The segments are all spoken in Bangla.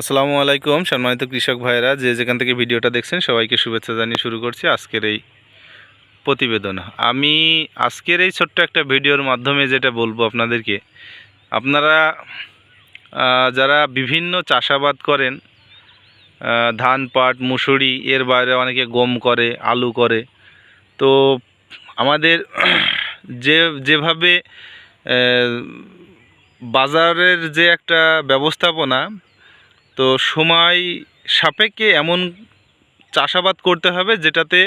আসসালামু আলাইকুম সম্মানিত কৃষক ভাইয়েরা, যে যেখান থেকে ভিডিওটা দেখছেন সবাইকে শুভেচ্ছা জানিয়ে শুরু করছি আজকের এই প্রতিবেদন। আমি আজকের এই ছোট্ট একটা ভিডিওর মাধ্যমে যেটা বলব আপনাদেরকে, আপনারা যারা বিভিন্ন চাষাবাদ করেন ধান পাট, মুসুরি, এর বাইরে অনেকে গম করে, আলু করে, তো আমাদের যে, যেভাবে বাজারের যে একটা ব্যবস্থাপনা তো সময় সাপেক্ষে এমন চাষাবাদ করতে হবে যেটাতে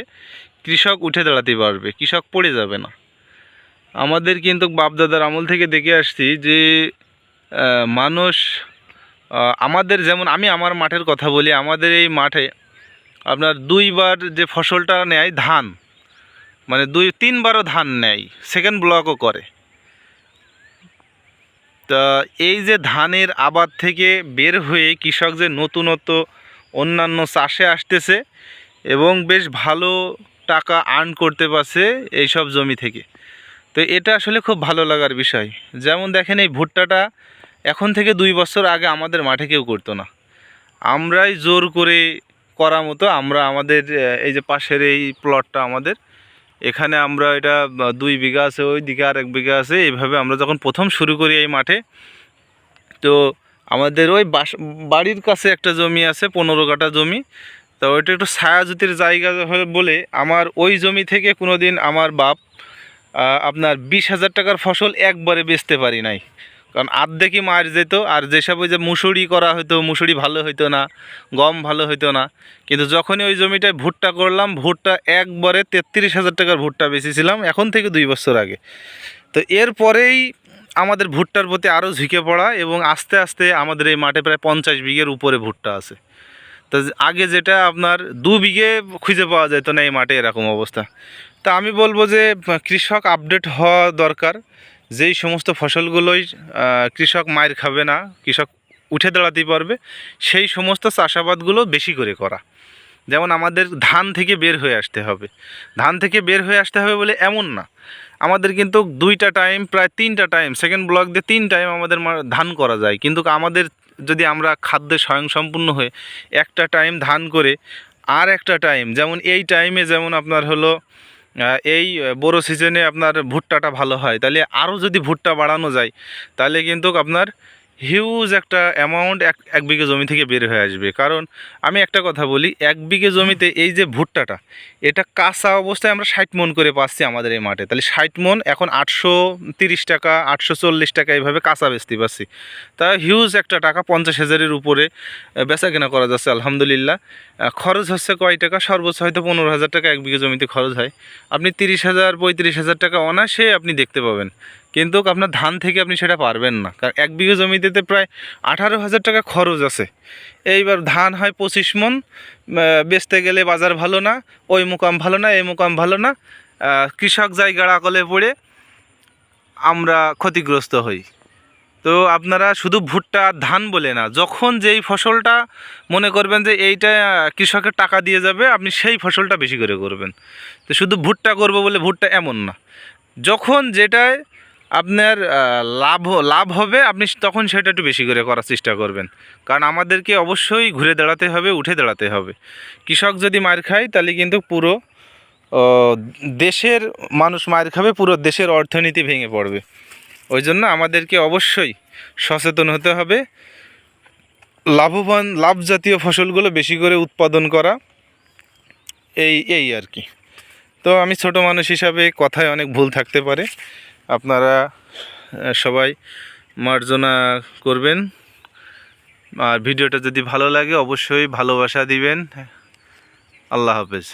কৃষক উঠে দাঁড়াতে পারবে, কৃষক পড়ে যাবে না। আমাদের কিন্তু বাপদাদার আমল থেকে দেখে আসছি যে মানুষ আমাদের যেমন আমি আমার মাঠের কথা বলি, আমাদের এই মাঠে আপনার দুইবার যে ফসলটা নেয় ধান মানে দুই, তিনবারও ধান নেয় সেকেন্ড ব্লকও করে। তা এই যে ধানের আবাদ থেকে বের হয়ে কৃষক যে নতুনত্ব অন্যান্য চাষে আসতেছে এবং বেশ ভালো টাকা আর্ন করতে পারছে এইসব জমি থেকে। তো এটা আসলে খুব ভালো লাগার বিষয়। যেমন দেখেন এই ভুট্টাটা এখন থেকে দুই বছর আগে আমাদের মাঠে কেউ করতো না। আমরাই জোর করে করা মতো আমরা আমাদের এই যে পাশের এই প্লটটা আমাদের এখানে আমরা এটা দুই বিঘা আছে ওই দিকে আর এক বিঘা আছে, এইভাবে আমরা যখন প্রথম শুরু করি এই মাঠে, তো আমাদের ওই বাড়ির কাছে একটা জমি আছে, পনেরো কাটা জমি। তো ওইটা একটু ছায়াজ্যোতির জায়গা বলে আমার ওই জমি থেকে কোনো দিন আমার বাপ আপনার বিশ হাজার টাকার ফসল একবারে বেচতে পারি নাই। কারণ আর্ধেকই মার যেত, আর যেসব ওই যে মুসুরি করা হতো মুসুরি ভালো হইতো না, গম ভালো হইতো না, কিন্তু যখনই ওই জমিটায় ভুট্টা করলাম, ভুট্টা একবারে তেত্রিশ হাজার টাকার ভুট্টা বেচেছিলাম, এখন থেকে দুই বছর আগে। তো এরপরেই আমাদের ভুট্টার প্রতি আরও ঝুঁকে পড়া এবং আস্তে আস্তে আমাদের এই মাঠে প্রায় পঞ্চাশ বিঘের উপরে ভুট্টা আছে। তো আগে যেটা আপনার দু বিঘে খুঁজে পাওয়া যেত না এই মাঠে এরকম অবস্থা। তা আমি বলব যে কৃষক আপডেট হওয়া দরকার। যেই সমস্ত ফসলগুলোই কৃষক মায়ের খাবে না, কৃষক উঠে দাঁড়াতে পারবে, সেই সমস্ত চাষাবাদগুলো বেশি করে করা। যেমন আমাদের ধান থেকে বের হয়ে আসতে হবে। ধান থেকে বের হয়ে আসতে হবে বলে এমন না। আমাদের কিন্তু দুইটা টাইম প্রায় তিনটা টাইম সেকেন্ড ব্লক দিয়ে তিন টাইম আমাদের ধান করা যায়। কিন্তু আমাদের যদি আমরা খাদ্যে স্বয়ংসম্পূর্ণ হয়ে একটা টাইম ধান করে, আর একটা টাইম যেমন এই টাইমে যেমন আপনার হলো এই বড় সিজনে আপনার ভুট্টাটা ভালো হয়। তাহলে আরও যদি ভুট্টা বাড়ানো যায়, তাহলে কিন্তু আপনার হিউজ একটা অ্যামাউন্ট এক এক বিঘে জমি থেকে বের হয়ে আসবে। কারণ আমি একটা কথা বলি, এক বিঘে জমিতে এই যে ভুট্টাটা, এটা কাঁচা অবস্থায় আমরা ষাট মন করে পাচ্ছি আমাদের এই মাঠে। তাহলে ষাট মন, এখন আটশো তিরিশ টাকা, আটশো চল্লিশ টাকা এইভাবে কাঁচা বেচতে পারছি। তা হিউজ একটা টাকা, পঞ্চাশ হাজারের উপরে বেচা কেনা করা যাচ্ছে, আলহামদুলিল্লাহ। খরচ হচ্ছে কয় টাকা? সর্বোচ্চ হয়তো পনেরো হাজার টাকা এক বিঘে জমিতে খরচ হয়। আপনি তিরিশ হাজার, পঁয়ত্রিশ হাজার টাকা অনায়াসে আপনি দেখতে পাবেন। কিন্তু আপনার ধান থেকে আপনি সেটা পারবেন না। কারণ এক বিঘে জমিতে প্রায় আঠারো হাজার টাকা খরচ আছে। এইবার ধান হয় পঁচিশ মন বেচতে গেলে বাজার ভালো না, ওই মুকাম ভালো না, এই মুকাম ভালো না কৃষক যায় গাড়াকলে পড়ে আমরা ক্ষতিগ্রস্ত হই। তো আপনারা শুধু ভুট্টা আর ধান বলে না, যখন যেই ফসলটা মনে করবেন যে এইটা কৃষকের টাকা দিয়ে যাবে, আপনি সেই ফসলটা বেশি করে করবেন। তো শুধু ভুট্টা করব বলে ভুট্টা এমন না। যখন যেটায় আপনার লাভ লাভ হবে, আপনি তখন সেটা একটু বেশি করে করার চেষ্টা করবেন। কারণ আমাদেরকে অবশ্যই ঘুরে দাঁড়াতে হবে, উঠে দাঁড়াতে হবে। কৃষক যদি মার খায়, তাহলে কিন্তু পুরো দেশের মানুষ মার খাবে, পুরো দেশের অর্থনীতি ভেঙে পড়বে। ওই জন্য আমাদেরকে অবশ্যই সচেতন হতে হবে। লাভবান লাভ জাতীয় ফসলগুলো বেশি করে উৎপাদন করা, এই এই আর কি। তো আমি ছোট মানুষ হিসাবে কথায় অনেক ভুল থাকতে পারে। আপনারা সবাই মার্জনা করবেন। আর ভিডিওটা যদি ভালো লাগে অবশ্যই ভালোবাসা দিবেন। আল্লাহ হাফেজ।